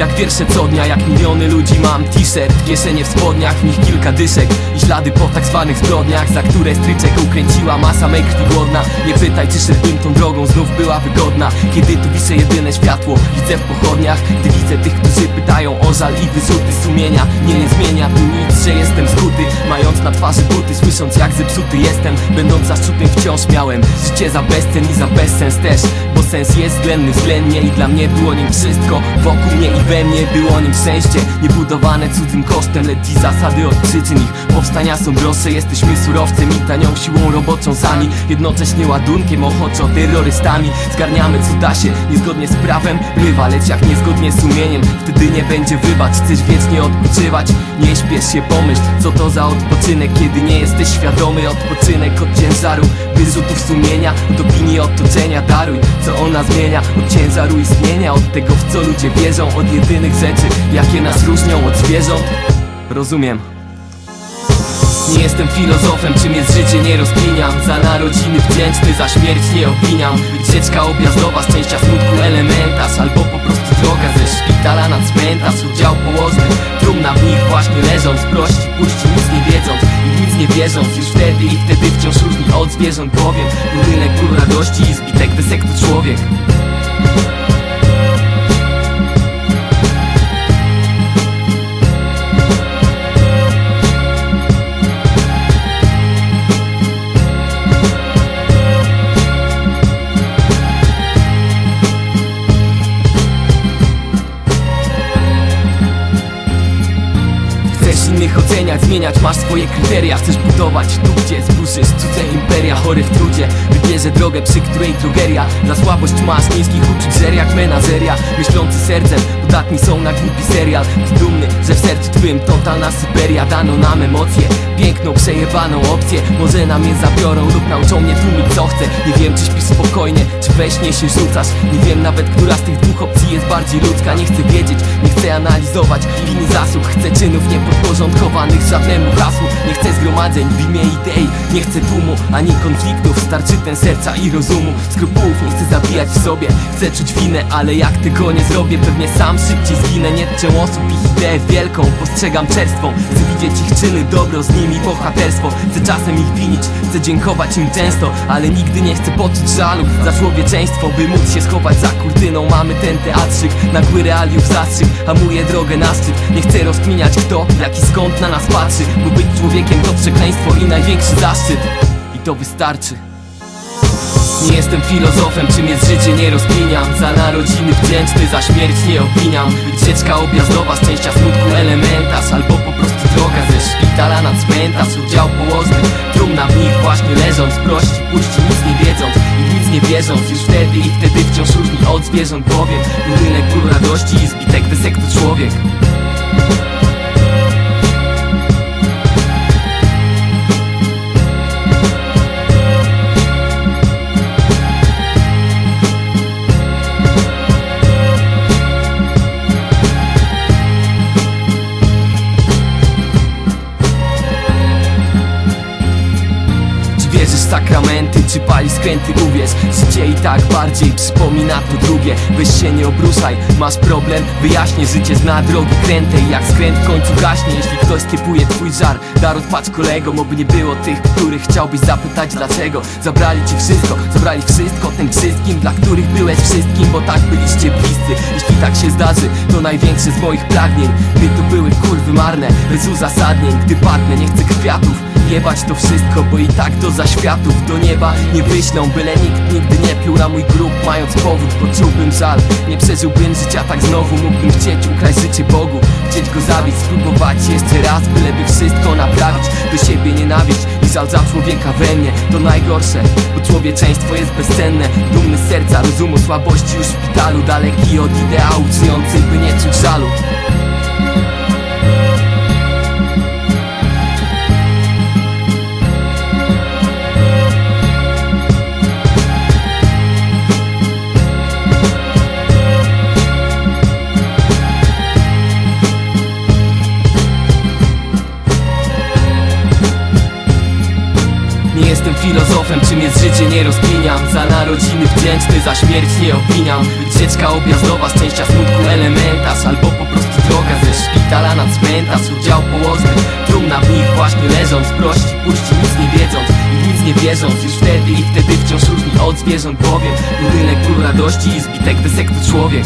Jak wiersze co dnia, jak miliony ludzi mam T-shirt, kieszenie w spodniach, w nich kilka dyszek I ślady po tak zwanych zbrodniach Za które stryczek ukręciła masa mej krwi głodna. Nie pytaj czy szedłbym tą drogą, znów była wygodna. Kiedy tu wiszę jedyne światło, widzę w pochodniach Gdy widzę tych, którzy pytają o żal i wyrzuty sumienia. Nie, nie zmienia tu nic, że jestem skuty Mając na twarzy buty, słysząc jak zepsuty jestem. Będąc zaszczutym wciąż miałem Życie za bezcen i za bezsens też Bo sens jest względny względnie I dla mnie było nim wszystko Wokół mnie i we mnie było nim szczęście. Niebudowane cudzym kosztem Lecz dziś zasady od przyczyn ich. Powstania są droższe Jesteśmy surowcem i tanią siłą roboczą sami. Jednocześnie ładunkiem ochoczo terrorystami. Zgarniamy co da się Niezgodnie z prawem bywa. Lecz jak niezgodnie z sumieniem Wtedy nie będzie wybacz. Chcesz wiecznie odpoczywać? Nie śpiesz się pomyśl Co to za odpoczynek Kiedy nie jesteś świadomy. Odpoczynek od ciężaru Wyrzutów sumienia Od opinii otoczenia. Daruj co ona zmienia Od ciężaru istnienia. Od tego w co ludzie wierzą Od jedynych rzeczy Jakie nas różnią od zwierząt. Rozumiem. Nie jestem filozofem, czym jest życie nie rozkminiam. Za narodziny wdzięczny, za śmierć nie opiniam Wycieczka objazdowa, szczęścia smutku elementarz Albo po prostu droga ze szpitala na cmentarz Oddział położny, trumna w nich właśnie leżąc Prości, puści, nic nie wiedząc i nic nie wierząc. Już wtedy i wtedy wciąż różni od zwierząt Bowiem budynek ból radości i zbitek desektu człowiek innych oceniać, zmieniać, masz swoje kryteria Chcesz budować tu, gdzie zburzysz cudze imperia Chory w trudzie, wybierze drogę, przy której drogeria. Za słabość masz niskich uczuć, zer jak menażeria Myślący sercem, podatni są na głupi serial. Ty dumny, że w sercu twym totalna syberia. Dano nam emocje, piękną, przejebaną opcję. Może nam je zabiorą lub nauczą mnie tłumić co chcę. Nie wiem, czy śpisz spokojnie, czy we śnie się rzucasz. Nie wiem nawet, która z tych dwóch opcji jest bardziej ludzka. Nie chcę wiedzieć, nie chcę analizować linii zasług. Chcę czynów niepodporządkowanych żadnemu hasłu. Nie chcę zgromadzeń w imię idei Nie chcę tłumu, ani konfliktów. Starczy ten serca i rozumu. Skrupułów nie chcę zabijać w sobie. Chcę czuć winę, ale jak tego nie zrobię Pewnie sam szybciej zginę. Nie czczę osób ich ideę wielką Postrzegam czerstwą. Chcę widzieć ich czyny, dobro z nimi bohaterstwo. Chcę czasem ich winić, chcę dziękować im często Ale nigdy nie chcę poczuć żalu Za człowieczeństwo, by móc się schować za kurtyną. Mamy ten teatrzyk, nagły realiów zastrzyk. Hamuje drogę na szczyt. Nie chcę rozkminiać kto, jak i skąd na nas patrzy. Bo być człowiekiem to przekleństwo i największy zaszczyt. I to wystarczy nie jestem filozofem, czym jest życie nie rozkminiam. Za narodziny wdzięczny, za śmierć nie opiniam Wycieczka objazdowa, szczęścia smutku elementarz Albo po prostu droga ze szpitala na cmentarz. Oddział położny, trumna w nich właśnie leżąc Prości, puści, nic nie wiedząc i nic nie wierząc. Już wtedy i wtedy wciąż różni od zwierząt Bowiem. Budynek ból radości i zbitek desektu człowiek Czy wierzysz w sakramenty, czy pali skręty, uwierz. Życie i tak bardziej przypomina to drugie. Weź się nie obruszaj, masz problem Wyjaśnię, życie zna drogi kręte I jak skręt w końcu gaśnie. Jeśli ktoś skiepuje twój żar Dar odpać kolegom, oby nie było tych Których chciałbyś zapytać dlaczego. Zabrali ci wszystko, zabrali wszystko Tym wszystkim, dla których byłeś wszystkim Bo tak byliście bliscy. Jeśli tak się zdarzy, to największe z moich pragnień Gdy to były kurwy marne, bez uzasadnień. Gdy padnę, nie chcę kwiatów Jebać to wszystko, bo i tak do zaświatów Do nieba. Nie wyślą, byle nikt nigdy nie pluł na mój grób Mając powód, poczułbym żal. Nie przeżyłbym życia tak znowu Mógłbym chcieć ukraść życie Bogu. Chcieć go zabić, spróbować jeszcze raz Byleby wszystko naprawić. Do siebie nienawiść i żal za człowieka we mnie. To najgorsze, bo człowieczeństwo jest bezcenne. Dumny serca, rozumu, słabości już w szpitalu. Daleki od ideału, żyjący by nie czuć żalu filozofem czym jest życie nie rozkminiam Za narodziny wdzięczny, za śmierć nie obwiniam. Wycieczka objazdowa z częścia smutku elementarz Albo po prostu droga ze szpitala na cmentarz. Udział połosny, trumna w nich właśnie leżąc Prości, puści nic nie wiedząc i nic nie wierząc. Już wtedy i wtedy wciąż różni od zwierząt bowiem. Budynek ból radości i zbitek desektu człowiek